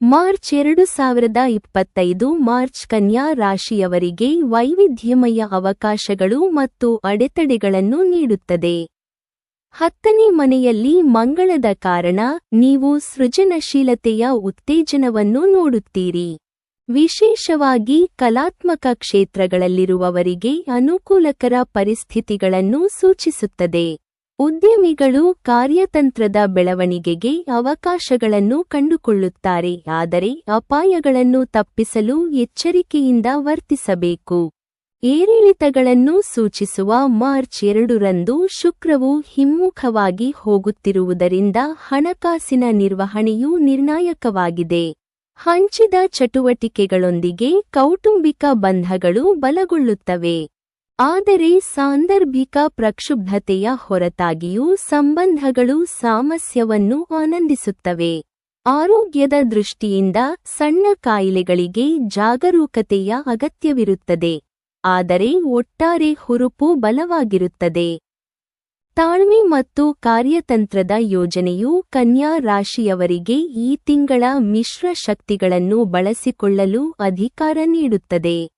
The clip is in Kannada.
ಮಾರ್ಚ್ ಎರಡು ಸಾವಿರದ ಇಪ್ಪತ್ತೈದು ಮಾರ್ಚ್ ಕನ್ಯಾ ರಾಶಿಯವರಿಗೆ ವೈವಿಧ್ಯಮಯ ಅವಕಾಶಗಳು ಮತ್ತು ಅಡೆತಡೆಗಳನ್ನು ನೀಡುತ್ತದೆ. ಹತ್ತನೇ ಮನೆಯಲ್ಲಿ ಮಂಗಳದ ಕಾರಣ ನೀವು ಸೃಜನಶೀಲತೆಯ ಉತ್ತೇಜನವನ್ನು ನೋಡುತ್ತೀರಿ. ವಿಶೇಷವಾಗಿ ಕಲಾತ್ಮಕ ಕ್ಷೇತ್ರಗಳಲ್ಲಿರುವವರಿಗೆ ಅನುಕೂಲಕರ ಪರಿಸ್ಥಿತಿಗಳನ್ನು ಸೂಚಿಸುತ್ತದೆ. ಉದ್ಯಮಿಗಳು ಕಾರ್ಯತಂತ್ರದ ಬೆಳವಣಿಗೆಗೆ ಅವಕಾಶಗಳನ್ನು ಕಂಡುಕೊಳ್ಳುತ್ತಾರೆ, ಆದರೆ ಅಪಾಯಗಳನ್ನು ತಪ್ಪಿಸಲು ಎಚ್ಚರಿಕೆಯಿಂದ ವರ್ತಿಸಬೇಕು. ಏರಿಳಿತಗಳನ್ನು ಸೂಚಿಸುವ ಮಾರ್ಚ್ ಎರಡರಂದು ಶುಕ್ರವು ಹಿಮ್ಮುಖವಾಗಿ ಹೋಗುತ್ತಿರುವುದರಿಂದ ಹಣಕಾಸಿನ ನಿರ್ವಹಣೆಯು ನಿರ್ಣಾಯಕವಾಗಿದೆ. ಹಂಚಿದ ಚಟುವಟಿಕೆಗಳೊಂದಿಗೆ ಕೌಟುಂಬಿಕ ಬಂಧಗಳು ಬಲಗೊಳ್ಳುತ್ತವೆ. ಆದರೆ ಸಾಂದರ್ಭಿಕ ಪ್ರಕ್ಷುಬ್ಧತೆಯ ಹೊರತಾಗಿಯೂ ಸಂಬಂಧಗಳು ಸಾಮಸ್ಯವನ್ನು ಆನಂದಿಸುತ್ತವೆ. ಆರೋಗ್ಯದ ದೃಷ್ಟಿಯಿಂದ ಸಣ್ಣ ಕಾಯಿಲೆಗಳಿಗೆ ಜಾಗರೂಕತೆಯ ಅಗತ್ಯವಿರುತ್ತದೆ. ಆದರೆ ಒಟ್ಟಾರೆ ಹುರುಪು ಬಲವಾಗಿರುತ್ತದೆ. ತಾಳ್ಮೆ ಮತ್ತು ಕಾರ್ಯತಂತ್ರದ ಯೋಜನೆಯು ಕನ್ಯಾ ರಾಶಿಯವರಿಗೆ ಈ ತಿಂಗಳ ಮಿಶ್ರ ಶಕ್ತಿಗಳನ್ನು ಬಳಸಿಕೊಳ್ಳಲು ಅಧಿಕಾರ ನೀಡುತ್ತದೆ.